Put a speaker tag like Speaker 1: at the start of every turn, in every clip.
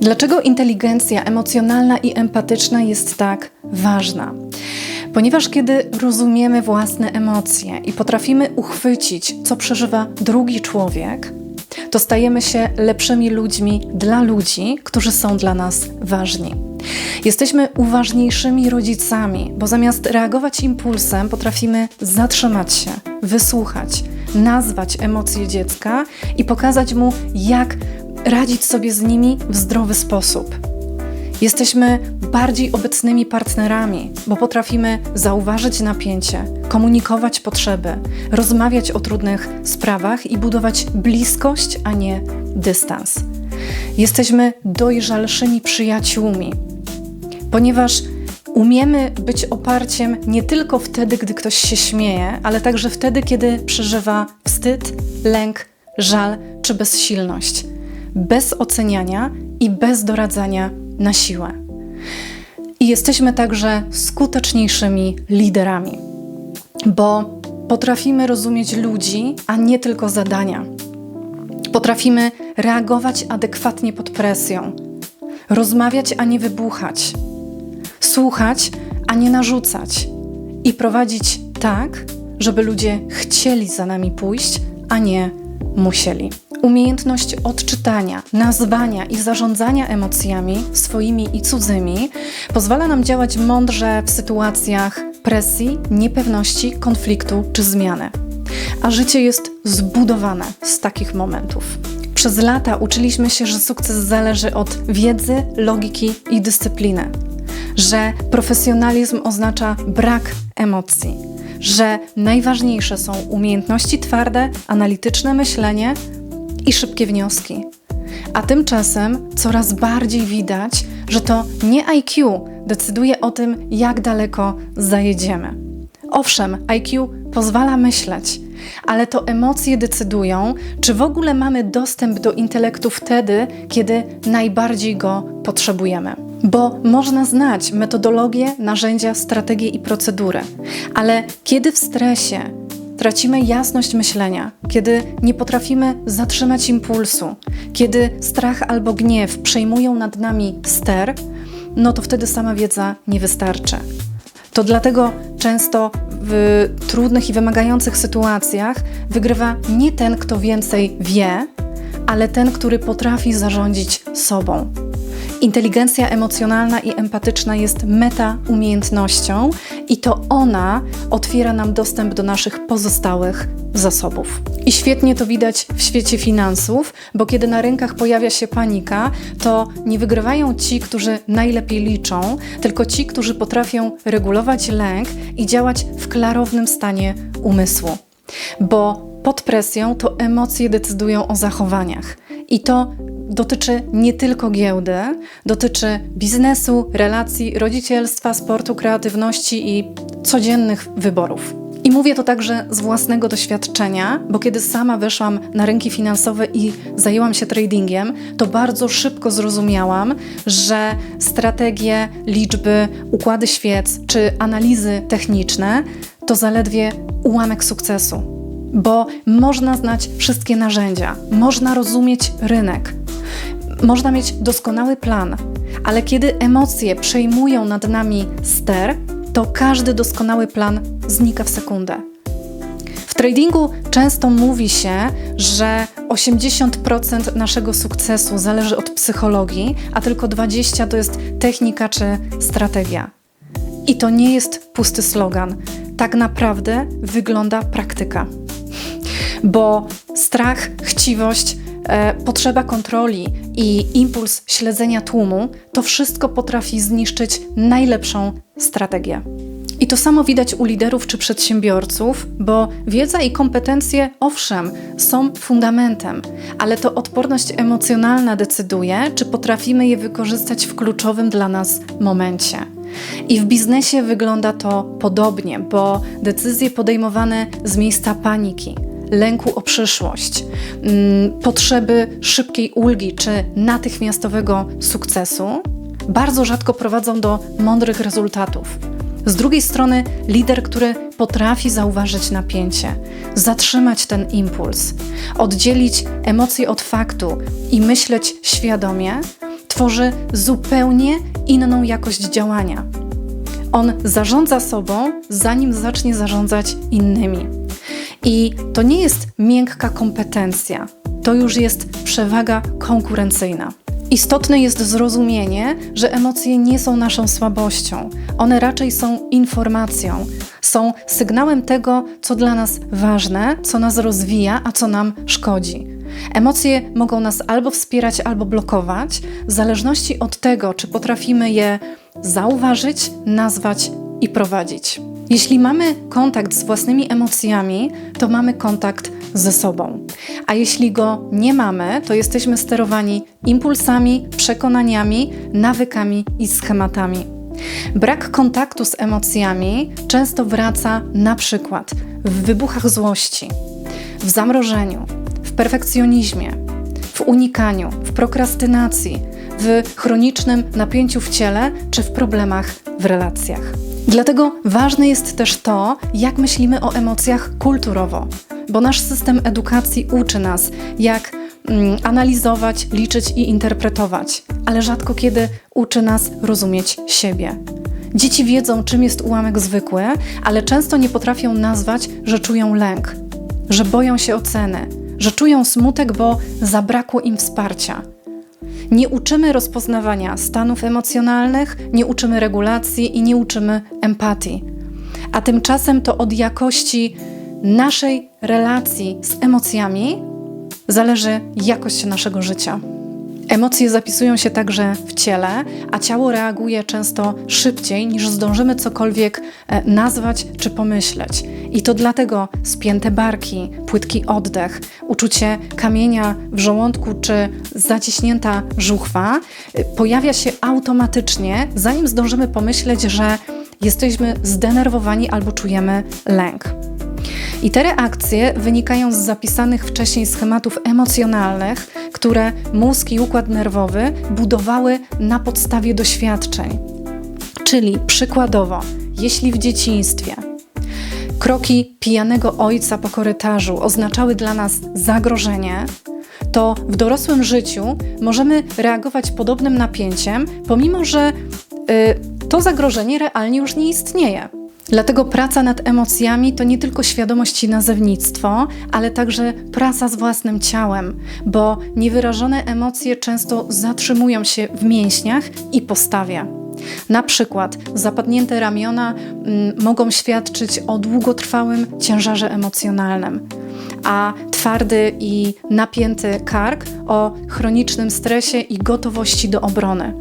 Speaker 1: Dlaczego inteligencja emocjonalna i empatyczna jest tak ważna? Ponieważ kiedy rozumiemy własne emocje i potrafimy uchwycić, co przeżywa drugi człowiek, to stajemy się lepszymi ludźmi dla ludzi, którzy są dla nas ważni. Jesteśmy uważniejszymi rodzicami, bo zamiast reagować impulsem, potrafimy zatrzymać się, wysłuchać, nazwać emocje dziecka i pokazać mu, jak radzić sobie z nimi w zdrowy sposób. Jesteśmy bardziej obecnymi partnerami, bo potrafimy zauważyć napięcie, komunikować potrzeby, rozmawiać o trudnych sprawach i budować bliskość, a nie dystans. Jesteśmy dojrzalszymi przyjaciółmi, ponieważ umiemy być oparciem nie tylko wtedy, gdy ktoś się śmieje, ale także wtedy, kiedy przeżywa wstyd, lęk, żal czy bezsilność, bez oceniania i bez doradzania na siłę. I jesteśmy także skuteczniejszymi liderami, bo potrafimy rozumieć ludzi, a nie tylko zadania. Potrafimy reagować adekwatnie pod presją, rozmawiać, a nie wybuchać, słuchać, a nie narzucać i prowadzić tak, żeby ludzie chcieli za nami pójść, a nie musieli. Umiejętność odczytania, nazwania i zarządzania emocjami swoimi i cudzymi pozwala nam działać mądrze w sytuacjach presji, niepewności, konfliktu czy zmiany. A życie jest zbudowane z takich momentów. Przez lata uczyliśmy się, że sukces zależy od wiedzy, logiki i dyscypliny, że profesjonalizm oznacza brak emocji, że najważniejsze są umiejętności twarde, analityczne myślenie, i szybkie wnioski. A tymczasem coraz bardziej widać, że to nie IQ decyduje o tym, jak daleko zajedziemy. Owszem, IQ pozwala myśleć, ale to emocje decydują, czy w ogóle mamy dostęp do intelektu wtedy, kiedy najbardziej go potrzebujemy. Bo można znać metodologię, narzędzia, strategie i procedury, ale kiedy w stresie tracimy jasność myślenia, kiedy nie potrafimy zatrzymać impulsu, kiedy strach albo gniew przejmują nad nami ster, no to wtedy sama wiedza nie wystarczy. To dlatego często w trudnych i wymagających sytuacjach wygrywa nie ten, kto więcej wie, ale ten, który potrafi zarządzić sobą. Inteligencja emocjonalna i empatyczna jest meta umiejętnością i to ona otwiera nam dostęp do naszych pozostałych zasobów. I świetnie to widać w świecie finansów, bo kiedy na rynkach pojawia się panika, to nie wygrywają ci, którzy najlepiej liczą, tylko ci, którzy potrafią regulować lęk i działać w klarownym stanie umysłu. Bo pod presją to emocje decydują o zachowaniach. I to dotyczy nie tylko giełdy, dotyczy biznesu, relacji, rodzicielstwa, sportu, kreatywności i codziennych wyborów. I mówię to także z własnego doświadczenia, bo kiedy sama weszłam na rynki finansowe i zajęłam się tradingiem, to bardzo szybko zrozumiałam, że strategie, liczby, układy świec czy analizy techniczne to zaledwie ułamek sukcesu. Bo można znać wszystkie narzędzia, można rozumieć rynek, można mieć doskonały plan, ale kiedy emocje przejmują nad nami ster, to każdy doskonały plan znika w sekundę. W tradingu często mówi się, że 80% naszego sukcesu zależy od psychologii, a tylko 20% to jest technika czy strategia. I to nie jest pusty slogan. Tak naprawdę wygląda praktyka. Bo strach, chciwość, potrzeba kontroli i impuls śledzenia tłumu, to wszystko potrafi zniszczyć najlepszą strategię. I to samo widać u liderów czy przedsiębiorców, bo wiedza i kompetencje, owszem, są fundamentem, ale to odporność emocjonalna decyduje, czy potrafimy je wykorzystać w kluczowym dla nas momencie. I w biznesie wygląda to podobnie, bo decyzje podejmowane z miejsca paniki, lęku o przyszłość, mm, potrzeby szybkiej ulgi czy natychmiastowego sukcesu bardzo rzadko prowadzą do mądrych rezultatów. Z drugiej strony, lider, który potrafi zauważyć napięcie, zatrzymać ten impuls, oddzielić emocje od faktu i myśleć świadomie, tworzy zupełnie inną jakość działania. On zarządza sobą, zanim zacznie zarządzać innymi. I to nie jest miękka kompetencja, to już jest przewaga konkurencyjna. Istotne jest zrozumienie, że emocje nie są naszą słabością. One raczej są informacją, są sygnałem tego, co dla nas ważne, co nas rozwija, a co nam szkodzi. Emocje mogą nas albo wspierać, albo blokować, w zależności od tego, czy potrafimy je zauważyć, nazwać i prowadzić. Jeśli mamy kontakt z własnymi emocjami, to mamy kontakt ze sobą. A jeśli go nie mamy, to jesteśmy sterowani impulsami, przekonaniami, nawykami i schematami. Brak kontaktu z emocjami często wraca na przykład w wybuchach złości, w zamrożeniu, w perfekcjonizmie, w unikaniu, w prokrastynacji, w chronicznym napięciu w ciele czy w problemach w relacjach. Dlatego ważne jest też to, jak myślimy o emocjach kulturowo, bo nasz system edukacji uczy nas, jak mm, analizować, liczyć i interpretować, ale rzadko kiedy uczy nas rozumieć siebie. Dzieci wiedzą, czym jest ułamek zwykły, ale często nie potrafią nazwać, że czują lęk, że boją się oceny, że czują smutek, bo zabrakło im wsparcia. Nie uczymy rozpoznawania stanów emocjonalnych, nie uczymy regulacji i nie uczymy empatii. A tymczasem to od jakości naszej relacji z emocjami zależy jakość naszego życia. Emocje zapisują się także w ciele, a ciało reaguje często szybciej niż zdążymy cokolwiek e, nazwać czy pomyśleć. I to dlatego spięte barki, płytki oddech, uczucie kamienia w żołądku czy zaciśnięta żuchwa e, pojawia się automatycznie, zanim zdążymy pomyśleć, że jesteśmy zdenerwowani albo czujemy lęk. I te reakcje wynikają z zapisanych wcześniej schematów emocjonalnych, które mózg i układ nerwowy budowały na podstawie doświadczeń. Czyli przykładowo, jeśli w dzieciństwie kroki pijanego ojca po korytarzu oznaczały dla nas zagrożenie, to w dorosłym życiu możemy reagować podobnym napięciem, pomimo że y, to zagrożenie realnie już nie istnieje. Dlatego praca nad emocjami to nie tylko świadomość i nazewnictwo, ale także praca z własnym ciałem, bo niewyrażone emocje często zatrzymują się w mięśniach i postawie. Na przykład zapadnięte ramiona mm, mogą świadczyć o długotrwałym ciężarze emocjonalnym, a twardy i napięty kark o chronicznym stresie i gotowości do obrony.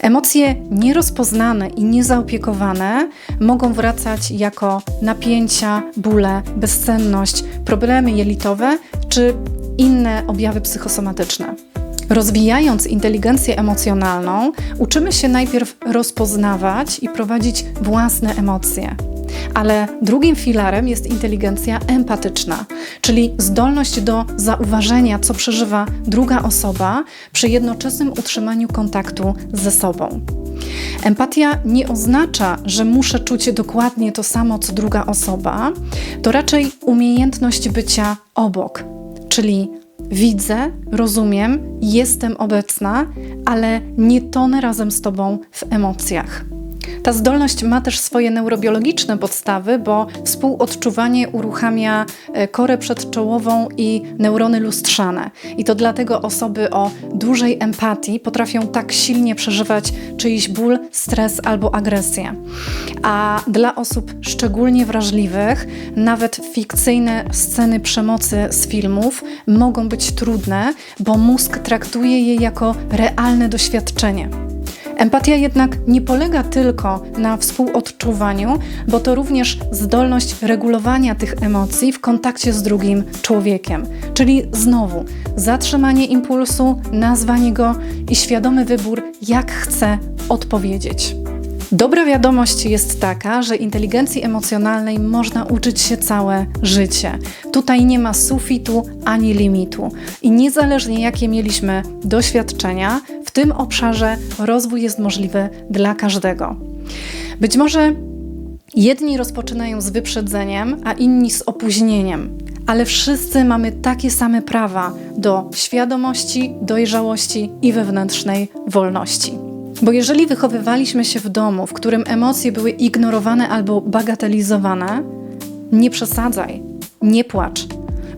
Speaker 1: Emocje nierozpoznane i niezaopiekowane mogą wracać jako napięcia, bóle, bezsenność, problemy jelitowe czy inne objawy psychosomatyczne. Rozwijając inteligencję emocjonalną, uczymy się najpierw rozpoznawać i prowadzić własne emocje. Ale drugim filarem jest inteligencja empatyczna, czyli zdolność do zauważenia, co przeżywa druga osoba przy jednoczesnym utrzymaniu kontaktu ze sobą. Empatia nie oznacza, że muszę czuć dokładnie to samo, co druga osoba, to raczej umiejętność bycia obok, czyli widzę, rozumiem, jestem obecna, ale nie tonę razem z Tobą w emocjach. Ta zdolność ma też swoje neurobiologiczne podstawy, bo współodczuwanie uruchamia e, korę przedczołową i neurony lustrzane. I to dlatego osoby o dużej empatii potrafią tak silnie przeżywać czyjś ból, stres albo agresję. A dla osób szczególnie wrażliwych, nawet fikcyjne sceny przemocy z filmów mogą być trudne, bo mózg traktuje je jako realne doświadczenie. Empatia jednak nie polega tylko na współodczuwaniu, bo to również zdolność regulowania tych emocji w kontakcie z drugim człowiekiem. Czyli znowu zatrzymanie impulsu, nazwanie go i świadomy wybór, jak chcę odpowiedzieć. Dobra wiadomość jest taka, że inteligencji emocjonalnej można uczyć się całe życie. Tutaj nie ma sufitu ani limitu. I niezależnie jakie mieliśmy doświadczenia, w tym obszarze rozwój jest możliwy dla każdego. Być może jedni rozpoczynają z wyprzedzeniem, a inni z opóźnieniem, ale wszyscy mamy takie same prawa do świadomości, dojrzałości i wewnętrznej wolności. Bo jeżeli wychowywaliśmy się w domu, w którym emocje były ignorowane albo bagatelizowane, nie przesadzaj, nie płacz,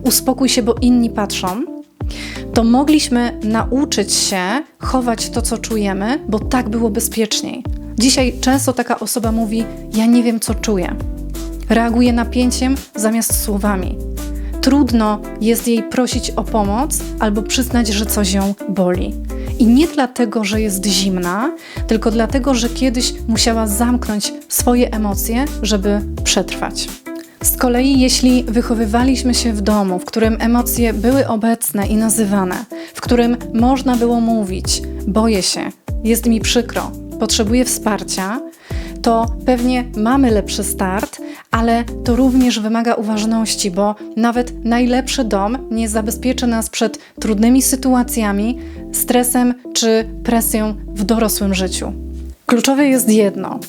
Speaker 1: uspokój się, bo inni patrzą, to mogliśmy nauczyć się chować to, co czujemy, bo tak było bezpieczniej. Dzisiaj często taka osoba mówi: Ja nie wiem, co czuję. Reaguje napięciem zamiast słowami. Trudno jest jej prosić o pomoc albo przyznać, że coś ją boli. I nie dlatego, że jest zimna, tylko dlatego, że kiedyś musiała zamknąć swoje emocje, żeby przetrwać. Z kolei, jeśli wychowywaliśmy się w domu, w którym emocje były obecne i nazywane, w którym można było mówić: Boję się, jest mi przykro, potrzebuję wsparcia, to pewnie mamy lepszy start, ale to również wymaga uważności, bo nawet najlepszy dom nie zabezpieczy nas przed trudnymi sytuacjami, stresem czy presją w dorosłym życiu. Kluczowe jest jedno: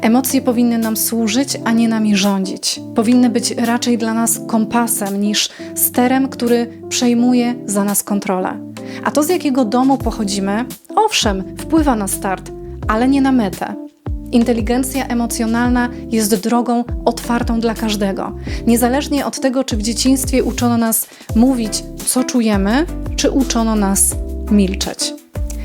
Speaker 1: Emocje powinny nam służyć, a nie nami rządzić. Powinny być raczej dla nas kompasem niż sterem, który przejmuje za nas kontrolę. A to, z jakiego domu pochodzimy, owszem, wpływa na start, ale nie na metę. Inteligencja emocjonalna jest drogą otwartą dla każdego. Niezależnie od tego, czy w dzieciństwie uczono nas mówić, co czujemy, czy uczono nas milczeć.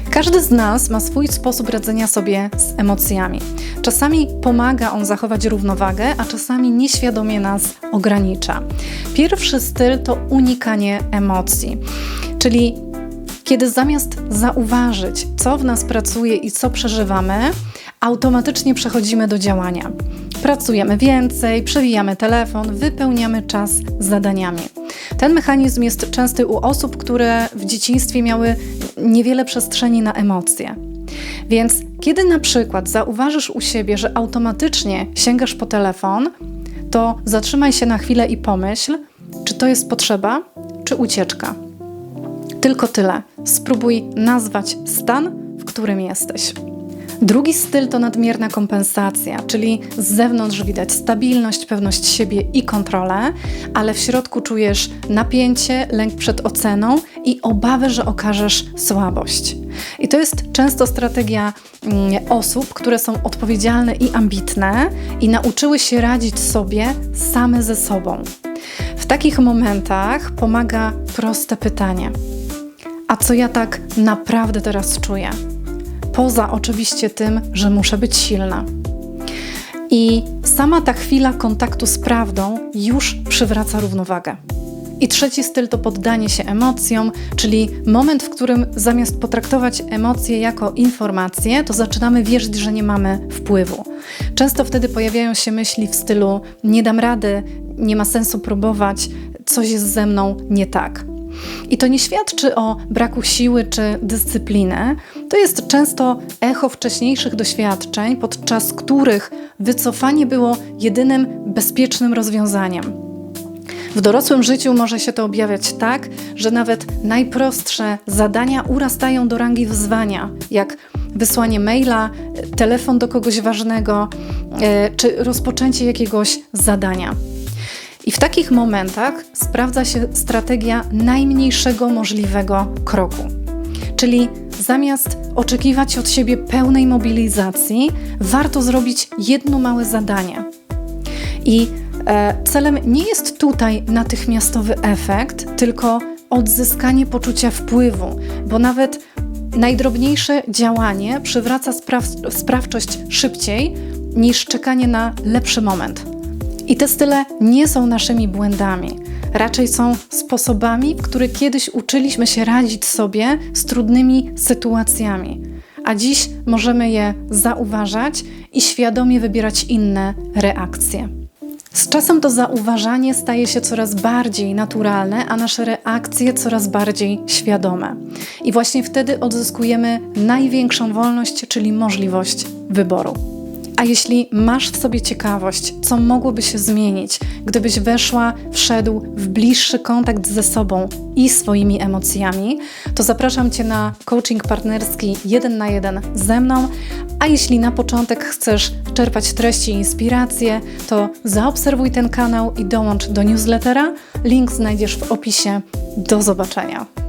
Speaker 1: Każdy z nas ma swój sposób radzenia sobie z emocjami. Czasami pomaga on zachować równowagę, a czasami nieświadomie nas ogranicza. Pierwszy styl to unikanie emocji, czyli kiedy zamiast zauważyć, co w nas pracuje i co przeżywamy, automatycznie przechodzimy do działania. Pracujemy więcej, przewijamy telefon, wypełniamy czas zadaniami. Ten mechanizm jest częsty u osób, które w dzieciństwie miały niewiele przestrzeni na emocje. Więc kiedy na przykład zauważysz u siebie, że automatycznie sięgasz po telefon, to zatrzymaj się na chwilę i pomyśl, czy to jest potrzeba, czy ucieczka. Tylko tyle. Spróbuj nazwać stan, w którym jesteś. Drugi styl to nadmierna kompensacja, czyli z zewnątrz widać stabilność, pewność siebie i kontrolę, ale w środku czujesz napięcie, lęk przed oceną i obawę, że okażesz słabość. I to jest często strategia mm, osób, które są odpowiedzialne i ambitne i nauczyły się radzić sobie same ze sobą. W takich momentach pomaga proste pytanie: A co ja tak naprawdę teraz czuję? poza oczywiście tym, że muszę być silna. I sama ta chwila kontaktu z prawdą już przywraca równowagę. I trzeci styl to poddanie się emocjom, czyli moment, w którym zamiast potraktować emocje jako informacje, to zaczynamy wierzyć, że nie mamy wpływu. Często wtedy pojawiają się myśli w stylu: nie dam rady, nie ma sensu próbować, coś jest ze mną nie tak. I to nie świadczy o braku siły czy dyscypliny. To jest często echo wcześniejszych doświadczeń, podczas których wycofanie było jedynym bezpiecznym rozwiązaniem. W dorosłym życiu może się to objawiać tak, że nawet najprostsze zadania urastają do rangi wyzwania, jak wysłanie maila, telefon do kogoś ważnego e, czy rozpoczęcie jakiegoś zadania. I w takich momentach sprawdza się strategia najmniejszego możliwego kroku. Czyli zamiast oczekiwać od siebie pełnej mobilizacji, warto zrobić jedno małe zadanie. I e, celem nie jest tutaj natychmiastowy efekt, tylko odzyskanie poczucia wpływu, bo nawet najdrobniejsze działanie przywraca spraw sprawczość szybciej niż czekanie na lepszy moment. I te style nie są naszymi błędami. Raczej są sposobami, w których kiedyś uczyliśmy się radzić sobie z trudnymi sytuacjami, a dziś możemy je zauważać i świadomie wybierać inne reakcje. Z czasem to zauważanie staje się coraz bardziej naturalne, a nasze reakcje coraz bardziej świadome. I właśnie wtedy odzyskujemy największą wolność, czyli możliwość wyboru. A jeśli masz w sobie ciekawość, co mogłoby się zmienić, gdybyś weszła, wszedł w bliższy kontakt ze sobą i swoimi emocjami, to zapraszam Cię na coaching partnerski jeden na jeden ze mną. A jeśli na początek chcesz czerpać treści i inspiracje, to zaobserwuj ten kanał i dołącz do newslettera. Link znajdziesz w opisie. Do zobaczenia.